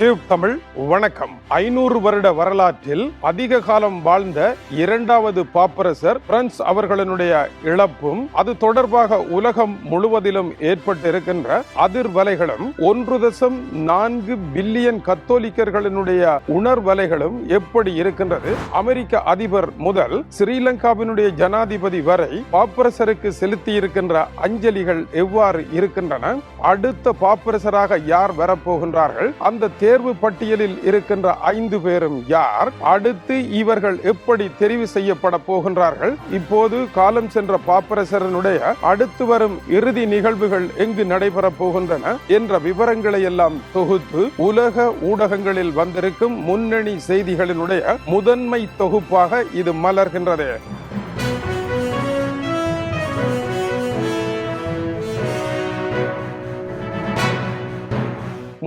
Tube Tamil வணக்கம். ஐநூறு வருட வரலாற்றில் அதிக காலம் வாழ்ந்த இரண்டாவது பாப்பரசர் பிரான்ஸ் அவர்களினுடைய இழப்பும் அது தொடர்பாக உலகம் முழுவதிலும் ஏற்பட்டிருக்கின்ற அதிர்வலைகளும் ஒன்று தசம் நான்கு பில்லியன் கத்தோலிக்கர்களினுடைய உணர்வலைகளும் எப்படி இருக்கின்றது? அமெரிக்க அதிபர் முதல் ஸ்ரீலங்காவினுடைய ஜனாதிபதி வரை பாப்பரசருக்கு செலுத்தி இருக்கின்ற அஞ்சலிகள் எவ்வாறு இருக்கின்றன? அடுத்த பாப்பரசராக யார் வரப்போகின்றார்கள்? அந்த தேர்வு பட்டியலில் இருக்கின்ற ஐந்து பேரும் யார்? அடுத்து இவர்கள் எப்படி தெரிவு செய்யப்பட போகின்றார்கள்? இப்போது காலம் சென்ற பாப்பரசரனுடைய அடுத்து வரும் இறுதி நிகழ்வுகள் எங்கு நடைபெற போகின்றன என்ற விவரங்களை எல்லாம் தொகுத்து உலக ஊடகங்களில் வந்திருக்கும் முன்னணி செய்திகளினுடைய முதன்மை தொகுப்பாக இது மலர்கின்றது.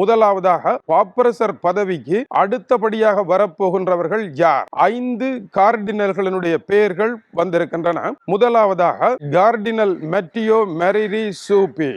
முதலாவதாக பாப்பரசர் பதவிக்கு அடுத்தபடியாக வரப்போகின்றவர்கள் யார்? ஐந்து கார்டினல்களினுடைய பெயர்கள் வந்திருக்கின்றன. முதலாவதாக கார்டினல் மெட்டியோ மெரிரி சூப்பி.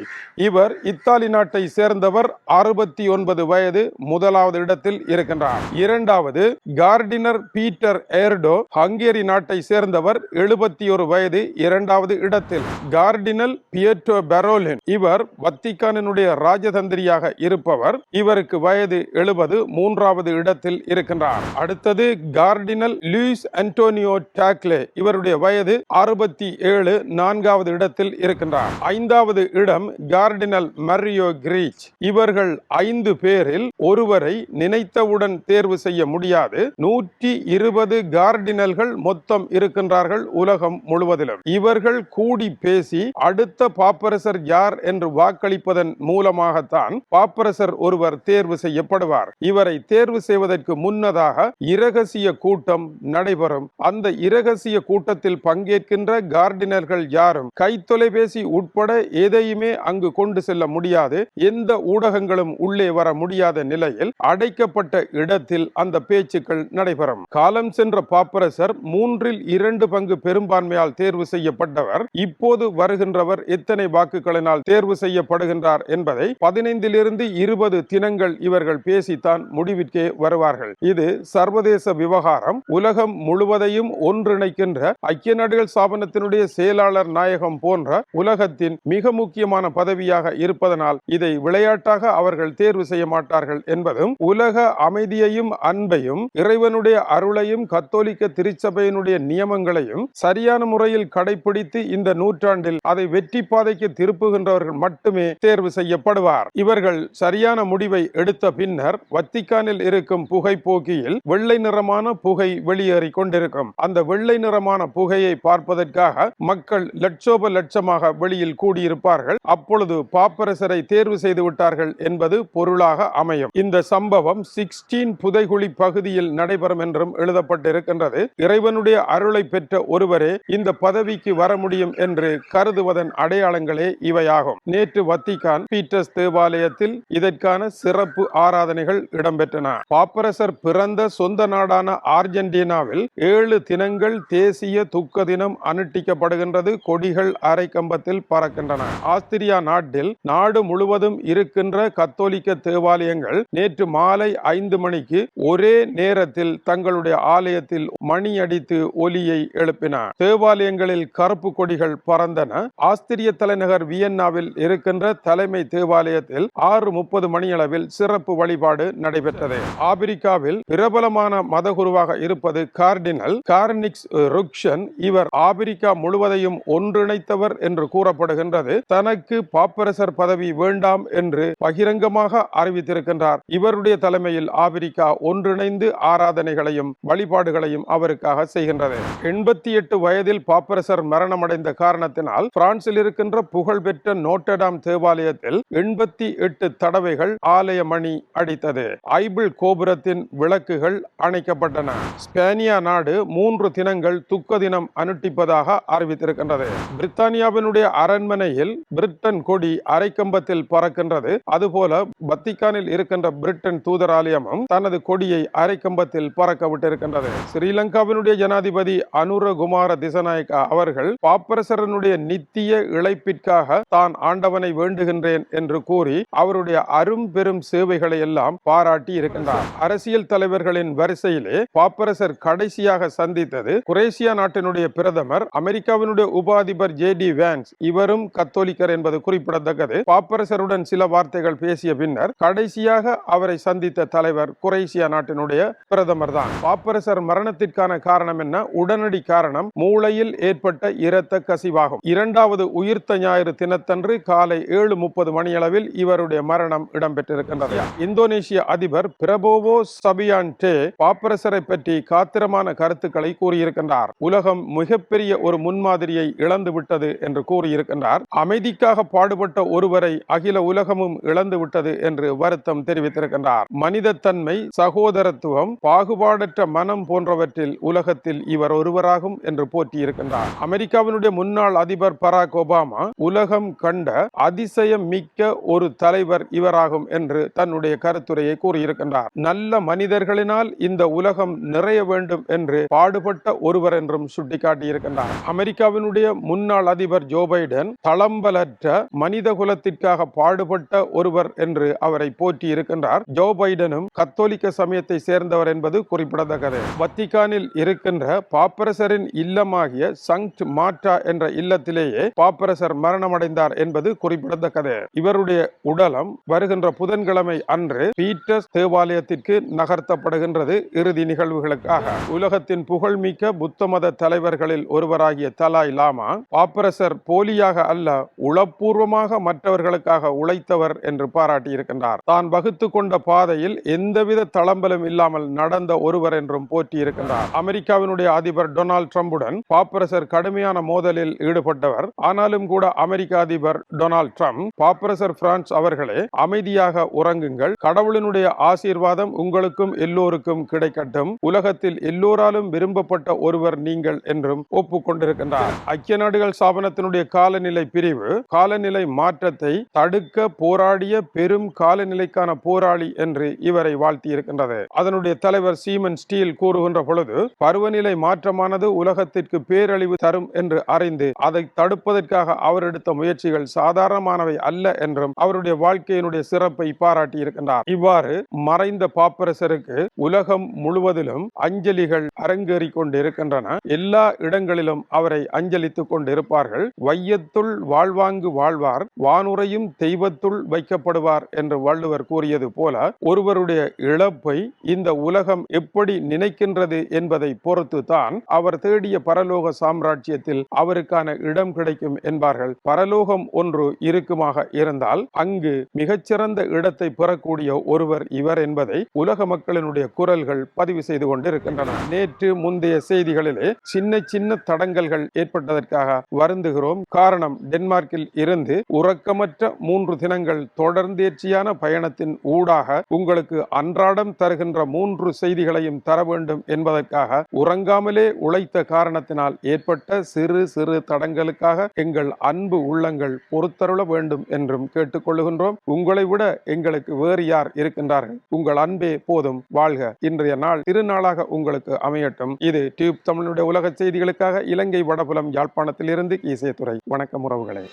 இவர் இத்தாலி நாட்டை சேர்ந்தவர் அறுபத்தி ஒன்பது வயது முதலாவது இடத்தில் இருக்கின்றார். இரண்டாவது கார்டினர் பீட்டர் ஏர்டோ ஹங்கேரி நாட்டை சேர்ந்தவர் எழுபத்தி ஒரு வயது இரண்டாவது இடத்தில். Cardinal Pietro Parolin. இவர் வத்திகானினுடைய ராஜதந்திரியாக இருப்பவர் இவருக்கு வயது எழுபது மூன்றாவது இடத்தில் இருக்கின்றார். அடுத்தது கார்டினல் லூயிஸ் அன்டோனியோ டாக்லே. இவருடைய வயது அறுபத்தி ஏழு நான்காவது இடத்தில் இருக்கின்றார். ஐந்தாவது இடம் கார்டினல் மரியோ கிரீச். இவர்கள் ஐந்து பேரில் ஒருவரை நினைத்தவுடன் தேர்வு செய்ய முடியாது. நூற்றி இருபது கார்டினல்கள் மொத்தம் இருக்கின்றார்கள் உலகம் முழுவதிலும். இவர்கள் கூடி பேசி அடுத்த பாப்பரசர் யார் என்று வாக்களிப்பதன் மூலமாகத்தான் பாப்பரசர் ஒருவர் தேர்வு செய்யப்படுவார். இவரை தேர்வு செய்வதற்கு முன்னதாக இரகசிய கூட்டம் நடைபெறும். அந்த இரகசிய கூட்டத்தில் பங்கேற்கின்ற கார்டினர்கள் யாரும் கைத்தொலைபேசி உட்பட எதையுமே அங்கு கொண்டு செல்ல முடியாது. எந்த ஊடகங்களும் உள்ளே வர முடியாத நிலையில் அடைக்கப்பட்ட இடத்தில் அந்த பேச்சுக்கள் நடைபெறும். காலம் சென்ற பாப்பரசர் மூன்றில் இரண்டு பங்கு பெரும்பான்மையால் தேர்வு செய்யப்பட்டவர். இப்போது வருகின்றவர் எத்தனை வாக்குகளினால் தேர்வு செய்யப்படுகின்றார் என்பதை பதினைந்திலிருந்து இருபது தினங்கள் இவர்கள் பேசித்தான் முடிவிற்கே வருவார்கள். இது சர்வதேச விவகாரம். உலகம் முழுவதையும் ஒன்றிணைக்கின்ற ஐக்கிய நாடுகள் ஸ்தாபனத்தினுடைய செயலாளர் நாயகம் போன்ற உலகத்தின் மிக முக்கியமான பதவியாக இருப்பதனால் இதை விளையாட்டாக அவர்கள் தேர்வு செய்ய மாட்டார்கள் என்பதும் உலக அமைதியையும் அன்பையும் இறைவனுடைய அருளையும் கத்தோலிக்க திருச்சபையினுடைய நியமங்களையும் சரியான முறையில் கடைபிடித்து இந்த நூற்றாண்டில் அதை வெற்றி பாதைக்கு திருப்புகின்றவர்கள் மட்டுமே தேர்வு செய்யப்படுவார். இவர்கள் சரியான முடிவை எடுத்த பின்னர் வத்திக்கானில் இருக்கும் புகை போக்கியில் வெள்ளை நிறமான புகை வெளியேறி கொண்டிருக்கும். அந்த வெள்ளை நிறமான புகையை பார்ப்பதற்காக மக்கள் லட்சோப லட்சமாக வெளியில் கூடியிருப்பார்கள். அப்பொழுது பாப்பரசரை தேர்வு செய்து விட்டார்கள் என்பது பொருளாக அமையும். இந்த சம்பவம் சிக்ஸ்டீன் புதைகுழி பகுதியில் நடைபெறும் என்றும் எழுதப்பட்டிருக்கின்றது. இறைவனுடைய அருளை பெற்ற ஒருவரே இந்த பதவிக்கு வர முடியும் என்று கருதுவதன் அடையாளங்களே இவையாகும். நேற்று வத்திகான் பீட்டர்ஸ் தேவாலயத்தில் இதற்கு அவருக்கான சிறப்பு ஆராதனைகள் இடம்பெற்றன. பாப்பரசர் பிறந்த சொந்த நாடான ஆர்ஜென்டினாவில் ஏழு தினங்கள் தேசிய துக்க தினம் அனுட்டிக்கப்படுகின்றது கொடிகள் அரை கம்பத்தில் பறக்கின்றன. ஆஸ்திரியா நாட்டில் நாடு முழுவதும் இருக்கின்ற கத்தோலிக்க தேவாலயங்கள் நேற்று மாலை ஐந்து மணிக்கு ஒரே நேரத்தில் தங்களுடைய ஆலயத்தில் மணியடித்து ஒலியை எழுப்பின. தேவாலயங்களில் கருப்பு கொடிகள் பறந்தன. ஆஸ்திரிய தலைநகர் வியன்னாவில் இருக்கின்ற தலைமை தேவாலயத்தில் ஆறு முப்பது மணியளவில் சிறப்பு வழிபாடு நடைபெற்றது. ஆப்பிரிக்காவில் பிரபலமான மதகுருவாக இருப்பது கார்டினல் கார்னிக்ஸ் ருக்ஷன். இவர் ஆப்பிரிக்கா முழுவதையும் ஒன்றிணைத்தவர் என்று கூறப்படுகின்றது. தனக்கு பாப்பரசர் பதவி வேண்டாம் என்று பகிரங்கமாக அறிவித்திருக்கின்றார். இவருடைய தலைமையில் ஆப்பிரிக்கா ஒன்றிணைந்து ஆராதனைகளையும் வழிபாடுகளையும் அவருக்காக செய்கின்றது. எண்பத்தி எட்டு வயதில் பாப்பரசர் மரணமடைந்த காரணத்தினால் பிரான்சில் இருக்கின்ற புகழ்பெற்ற நோட்டடாம் தேவாலயத்தில் எண்பத்தி எட்டு தடவைகள் ஆலய மணி அடித்தது. ஐபிள் கோபுரத்தின் விளக்குகள் அணைக்கப்பட்டன. ஸ்பேனியா நாடு மூன்று தினங்கள் துக்க தினம் அனுட்டிப்பதாக அறிவித்திருக்கின்றது. பிரித்தானியாவினுடைய அரண்மனையில் பிரிட்டன் கொடி அரைக்கம்பத்தில் பறக்கின்றது. அதுபோல பத்திகானில் இருக்கின்ற பிரிட்டன் தூதராலயமும் தனது கொடியை அரைக்கம்பத்தில் பறக்க விட்டிருக்கின்றது ஸ்ரீலங்காவினுடைய ஜனாதிபதி அனுரகுமார திசநாயக்கா அவர்கள் பாப்பரசரனுடைய நித்திய இழைப்பிற்காக தான் ஆண்டவனை வேண்டுகின்றேன் என்று கூறி அவருடைய அரு பெரும் சேவைகளை எல்லாம் பாராட்டி இருக்கின்றார். அரசியல் தலைவர்களின் வரிசையிலே பாப்பரசர் கடைசியாக சந்தித்தது குரேசியா நாட்டினுடைய பிரதமர் அமெரிக்காவினுடைய உபாதிபர் ஜே டி வேன்ஸ். இவரும் கத்தோலிக்கர் என்பது குறிப்பிடத்தக்கது. பாப்பரசருடன் சில வார்த்தைகள் பேசிய பின்னர் கடைசியாக அவரை சந்தித்த தலைவர் குரேஷியா நாட்டினுடைய பிரதமர் தான். பாப்பரசர் மரணத்திற்கான காரணம் என்ன? உடனடி காரணம் மூளையில் ஏற்பட்ட இரத்த கசிவாகும். இரண்டாவது உயிர்த்த ஞாயிறு தினத்தன்று காலை ஏழு முப்பது மணியளவில் இவருடைய மரணம் இடம்பெற்றிருக்கின்றன இந்தோனேசிய அதிபர் பிரபோவோ சபியான்டே பாப்பரசரை பற்றி காத்திரமான கருத்துக்களை கூறியிருக்கின்றார். உலகம் மிகப்பெரிய ஒரு முன்மாதிரியை இழந்து விட்டது என்று கூறியிருக்கின்றார். அமைதிக்காக பாடுபட்ட ஒருவரை அகில உலகமும் இழந்து விட்டது என்று வருத்தம் தெரிவித்திருக்கின்றார். மனிதத்தன்மை சகோதரத்துவம் பாகுபாடற்ற மனம் போன்றவற்றில் உலகத்தில் இவர் ஒருவராகும் என்று போற்றியிருக்கின்றார். அமெரிக்காவினுடைய முன்னாள் அதிபர் பராக் ஒபாமா உலகம் கண்ட அதிசயம் மிக்க ஒரு தலைவர் இவராக இவராகும் என்று தன்னுடைய கருத்துரையை கூறியிருக்கின்றார். நல்ல மனிதர்களினால் இந்த உலகம் நிறைய வேண்டும் என்று பாடுபட்ட ஒருவர் என்றும் சுட்டிக்காட்டியிருக்கின்றார். அமெரிக்காவினுடைய முன்னாள் அதிபர் ஜோ பைடன் தளம்பலற்ற மனித குலத்திற்காக பாடுபட்ட ஒருவர் என்று அவரை போற்றி இருக்கின்றார் ஜோ பைடனும் கத்தோலிக்க சமயத்தை சேர்ந்தவர் என்பது குறிப்பிடத்தக்கது. வத்திக்கானில் இருக்கின்ற பாப்பரசரின் இல்லமாகிய சங்ட் மாட்டா என்ற இல்லத்திலேயே பாப்பரசர் மரணமடைந்தார் என்பது குறிப்பிடத்தக்கது. இவருடைய உடலம் வருகின்ற புதன்கிழமை அன்று பீட்டர்ஸ் தேவாலயத்திற்கு நகர்த்தப்படுகின்றது இறுதி நிகழ்வுகளுக்காக. உலகத்தின் புகழ்மிக்க புத்த மத தலைவர்களில் ஒருவராகிய தலாய் லாமா பாப்பரசர் போலியாக அல்ல உளப்பூர்வமாக மற்றவர்களுக்காக உழைத்தவர் என்று பாராட்டியிருக்கின்றார். தான் வகுத்து கொண்ட பாதையில் எந்தவித தளம்பலும் இல்லாமல் நடந்த ஒருவர் என்றும் போற்றியிருக்கின்றார். அமெரிக்காவினுடைய அதிபர் டொனால்ட் ட்ரம்புடன் பாப்பரசர் கடுமையான மோதலில் ஈடுபட்டவர். ஆனாலும் கூட அமெரிக்க அதிபர் டொனால்ட் ட்ரம்ப் பாப்பரசர் பிரான்ஸ் அவர்களே அமைதி அமைதியாக உறங்குங்கள். கடவுளினுடைய ஆசீர்வாதம் உங்களுக்கும் எல்லோருக்கும் கிடைக்கட்டும். உலகத்தில் எல்லோராலும் விரும்பப்பட்ட ஒருவர் நீங்கள் என்றும் ஒப்புக்கொண்டிருக்கின்றார். ஐக்கிய நாடுகள் ஸ்தாபனத்தினுடைய காலநிலை பிரிவு காலநிலை மாற்றத்தை தடுக்க போராடிய பெரும் காலநிலைக்கான போராளி என்று இவரை வாழ்த்தி இருக்கின்றது அதனுடைய தலைவர் சீமன் ஸ்டீல் கூறுகின்ற பொழுது பருவநிலை மாற்றமானது உலகத்திற்கு பேரழிவு தரும் என்று அறிந்து அதை தடுப்பதற்காக அவர் எடுத்த முயற்சிகள் சாதாரணமானவை அல்ல என்றும் அவருடைய வாழ்க்கையினுடைய சிறப்பை பாராட்டி இருக்கின்றார் இவ்வாறு மறைந்த பாப்பரசருக்கு உலகம் முழுவதிலும் அஞ்சலிகள் அரங்கேறி கொண்டிருக்கின்றன. எல்லா இடங்களிலும் அவரை அஞ்சலித்துக் கொண்டிருப்பார்கள். வையத்துள் வாழ்வாங்கு வாழ்வார். வானுரையும் தெய்வத்துள் வைக்கப்படுவார் என்று வள்ளுவர் கூறியது போல ஒருவருடைய இழப்பை இந்த உலகம் எப்படி நினைக்கின்றது என்பதை பொறுத்து தான் அவர் தேடிய பரலோக சாம்ராஜ்யத்தில் அவருக்கான இடம் கிடைக்கும் என்பார்கள். பரலோகம் ஒன்று இருக்குமாக இருந்தால் அங்கு மிகச்சிறந்த இடத்தை பெறக்கூடிய ஒருவர் இவர் என்பதை உலக மக்களினுடைய குரல்கள் பதிவு செய்து கொண்டிருக்கின்றன. நேற்று முந்தைய செய்திகளிலே சின்ன சின்ன தடங்கல்கள் ஏற்பட்டதற்காக வருந்துகிறோம். காரணம் டென்மார்க்கில் இருந்து உறக்கமற்ற மூன்று தினங்கள் தொடர்ந்தேர்ச்சியான பயணத்தின் ஊடாக உங்களுக்கு அன்றாடம் தருகின்ற மூன்று செய்திகளையும் தர வேண்டும் என்பதற்காக உறங்காமலே உழைத்த காரணத்தினால் ஏற்பட்ட சிறு சிறு தடங்களுக்காக எங்கள் அன்பு உள்ளங்கள் பொறுத்தருள வேண்டும் என்றும் கேட்டுக்கொள்கின்றோம் உங்களை விட விட எங்களுக்கு வேறு யார் இருக்கின்றார்கள்? உங்கள் அன்பே போதும் வாழ்க. இன்றைய நாள் திருநாளாக உங்களுக்கு அமையட்டும். இது டியூப் தமிழுடைய உலக செய்திகளுக்காக இலங்கை வடபுலம் யாழ்ப்பாணத்தில் இருந்து இசையத்துறை வணக்கம் உறவுகளே.